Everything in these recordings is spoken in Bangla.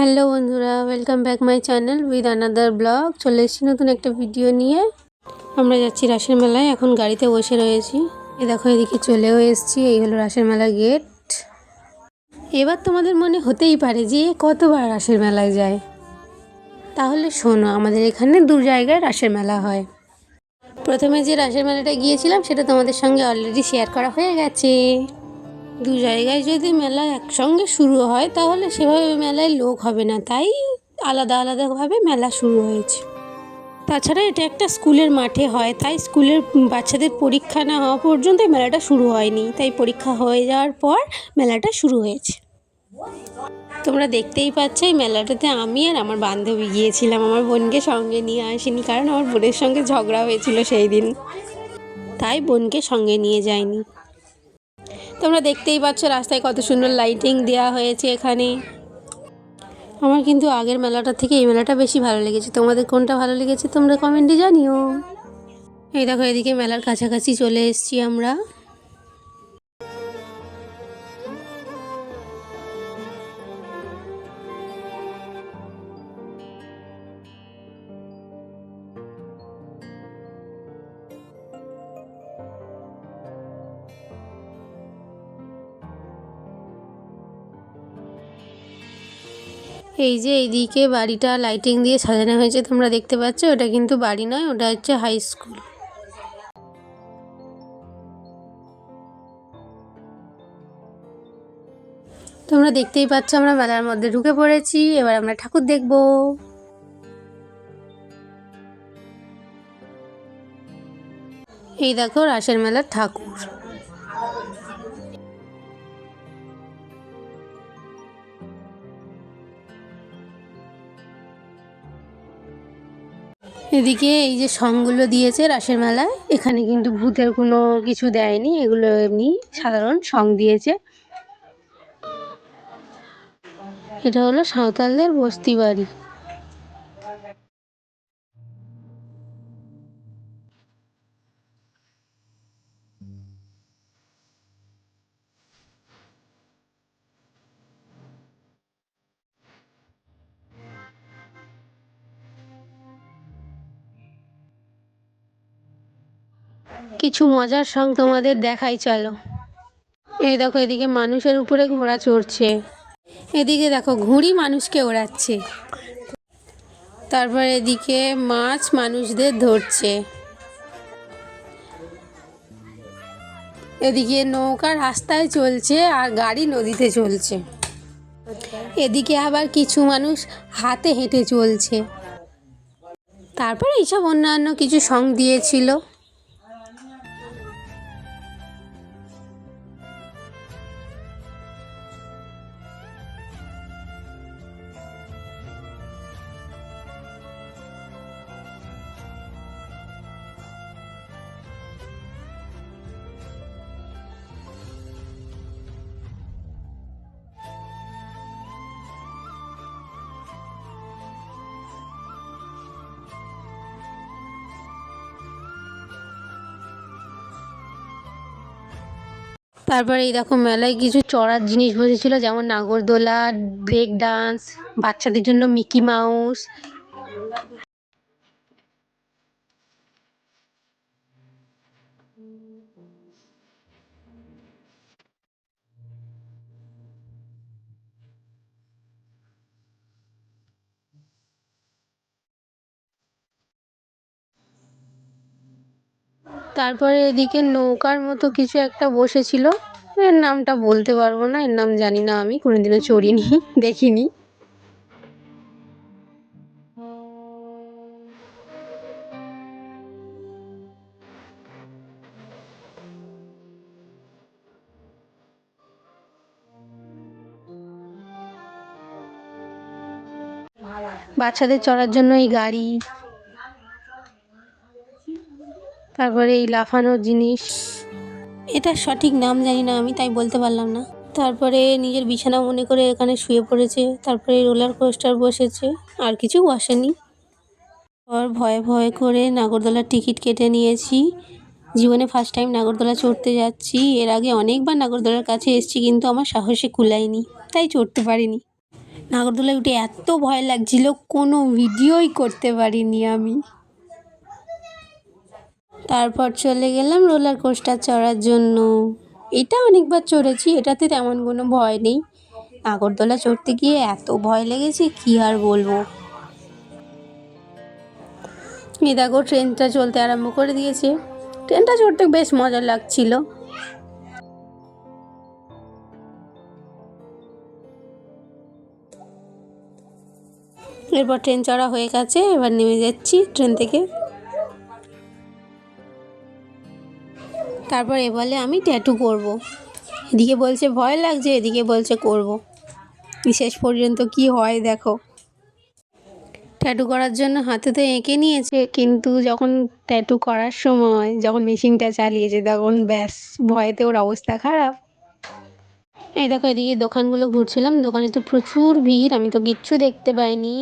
হ্যালো বন্ধুরা welcome back my channel with another blog চলে এসেছি নতুন একটা ভিডিও নিয়ে। আমরা যাচ্ছি রাসের মেলায়, এখন গাড়িতে বসে রয়েছি। এ দেখো, এদিকে চলেও এসেছি, এই হলো রাসের মেলা গেট এবার তোমাদের মনে হতেই পারে যে কতবার রাসের মেলায় যায়। তাহলে শোনো, আমাদের এখানে দু জায়গায় রাসের মেলা হয়। প্রথমে যে রাসের মেলাটা গিয়েছিলাম, সেটা তোমাদের সঙ্গে অলরেডি শেয়ার করা হয়ে গেছে। দু জায়গায় যদি মেলা একসঙ্গে শুরু হয়, তাহলে সেভাবে মেলায় লোক হবে না। তাই আলাদা আলাদাভাবে মেলা শুরু হয়েছে। তাছাড়া এটা একটা স্কুলের মাঠে হয়, তাই স্কুলের বাচ্চাদের পরীক্ষা না হওয়া পর্যন্ত মেলাটা শুরু হয়নি। তাই পরীক্ষা হয়ে যাওয়ার পর মেলাটা শুরু হয়েছে। তোমরা দেখতেই পাচ্ছ, এই মেলাটাতে আমি আর আমার বান্ধবী গিয়েছিলাম। আমার বোনকে সঙ্গে নিয়ে আসিনি, কারণ আমার বোনের সঙ্গে ঝগড়া হয়েছিল সেই দিন। তাই বোনকে সঙ্গে নিয়ে যায়নি তোমরা দেখতেই পাচ্ছ রাস্তায় কত সুন্দর লাইটিং দেওয়া হয়েছে এখানে। আমার কিন্তু আগের মেলাটা থেকে এই মেলাটা বেশি ভালো লেগেছে। তোমাদের কোনটা ভালো লেগেছে তোমরা কমেন্টে জানিও। এই দেখো, এদিকে মেলার কাছাকাছি চলে এসছি আমরা। এই যে এইদিকে বাড়িটা লাইটিং দিয়ে সাজানো হয়েছে, তোমরা দেখতে পাচ্ছ ওটা কিন্তু বাড়ি নয়, ওটা হচ্ছে হাই স্কুল তোমরা দেখতেই পাচ্ছ, আমরা মেলার মধ্যে ঢুকে পড়েছি, এবার আমরা ঠাকুর দেখব। এই দেখো রাসের মেলার ঠাকুর। এদিকে এই যে সংগুলো দিয়েছে রাসের মেলায়, এখানে কিন্তু ভূতের কোনো কিছু দেয়নি, এগুলো এমনি সাধারণ সং দিয়েছে। এটা হলো সাঁওতালদের বস্তি বাড়ি। কিছু মজার সং তোমাদের দেখাই, চলো। এই দেখো, এদিকে মানুষের উপরে ঘোড়া চড়ছে। এদিকে দেখো, ঘুড়ি মানুষকে ওড়াচ্ছে। তারপর এদিকে মাছ মানুষদের ধরছে। এদিকে নৌকা রাস্তায় চলছে আর গাড়ি নদীতে চলছে। এদিকে আবার কিছু মানুষ হাতে হেঁটে চলছে। তারপর এইসব অন্যান্য কিছু সং দিয়েছিল। তারপরে এই দেখো মেলায় কিছু চড়ার জিনিস বসেছিল, যেমন নাগরদোলা ব্রেক ডান্স বাচ্চাদের জন্য মিকি মাউস তারপরে এদিকে নৌকার মতো কিছু একটা বসেছিল। এর নামটা বলতে পারব না, এর নাম জানি না আমি, কোনোদিনও চড়িনি, দেখিনি। বাচ্চাদের চড়ার জন্য এই গাড়ি তারপরে এই লাফানোর জিনিস। এটা সঠিক নাম জানি না, আমি তাই বলতে পারলাম না। তারপরে নিজের বিছানা মনে করে এখানে শুয়ে পড়েছে, তারপরে রোলার কোস্টার বসেছে, আর কিছু বসেনি। আর ভয়ে ভয়ে করে নাগরদোলার টিকিট কেটে নিয়েছি। জীবনে ফার্স্ট টাইম নাগরদোলা চড়তে যাচ্ছি। এর আগে অনেকবার নাগরদোলার কাছে এসেছি, কিন্তু আমার সাহসে কুলায়নি, তাই চড়তে পারিনি। নাগরদোলায় উঠে এত ভয় লাগছিল, কোনো ভিডিওই করতে পারিনি আমি। তারপর চলে গেলাম রোলার কোস্টার চড়ার জন্য। এটা অনেকবার চড়েছি, এটাতে তেমন কোনো ভয় নেই। নাগরদোলা চড়তে গিয়ে এত ভয় লেগেছে, কি আর বলব? এই দেখো, ট্রেনটা চলতে আরম্ভ করে দিয়েছে। ট্রেনটা চড়তে বেশ মজা লাগছিল। এরপর ট্রেন চড়া হয়ে গেছে, এবার নেমে যাচ্ছি ট্রেন থেকে। তারপর এ বলে, আমি ট্যাটু করব। এদিকে বলছে, ভয় লাগছে এদিকে বলছে, করব। শেষ পর্যন্ত কি হয় দেখো ট্যাটু করার জন্য হাতে তো এঁকে নিয়েছে, কিন্তু যখন ট্যাটু করার সময় যখন মেশিনটা চালিয়েছে, তখন ব্যাস, ভয়েতে ওর অবস্থা খারাপ এই দেখো, এদিকে দোকানগুলো ঘুরছিলাম, দোকানে তো প্রচুর ভিড়, আমি তো কিচ্ছু দেখতে পাইনি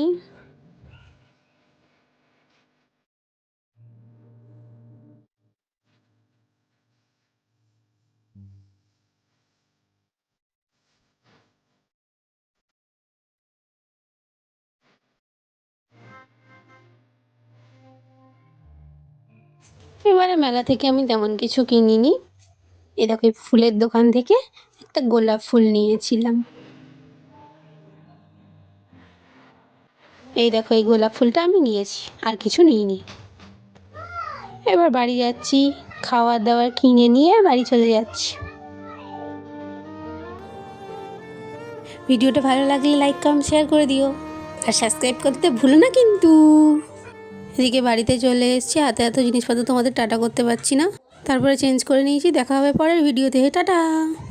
এবারে মেলা থেকে আমি তেমন কিছু কিনিনি। এ দেখো ফুলের দোকান থেকে একটা গোলাপ ফুল নিয়েছিলাম। এই দেখো, এই গোলাপ ফুলটা আমি নিয়েছি, আর কিছু নিইনি। এবার বাড়ি যাচ্ছি খাবার দাবার কিনে নিয়ে বাড়ি চলে যাচ্ছি। ভিডিওটা ভালো লাগলে লাইক কমেন্ট শেয়ার করে দিও। আর সাবস্ক্রাইব করতে ভুলো না কিন্তু। এদিকে বাড়িতে চলে এসেছি, হাতে এত জিনিসপত্র তোমাদের টাটা করতে পারছি না। তারপরে চেঞ্জ করে নিয়েছি, দেখা হবে পরের ভিডিওতে। টাটা!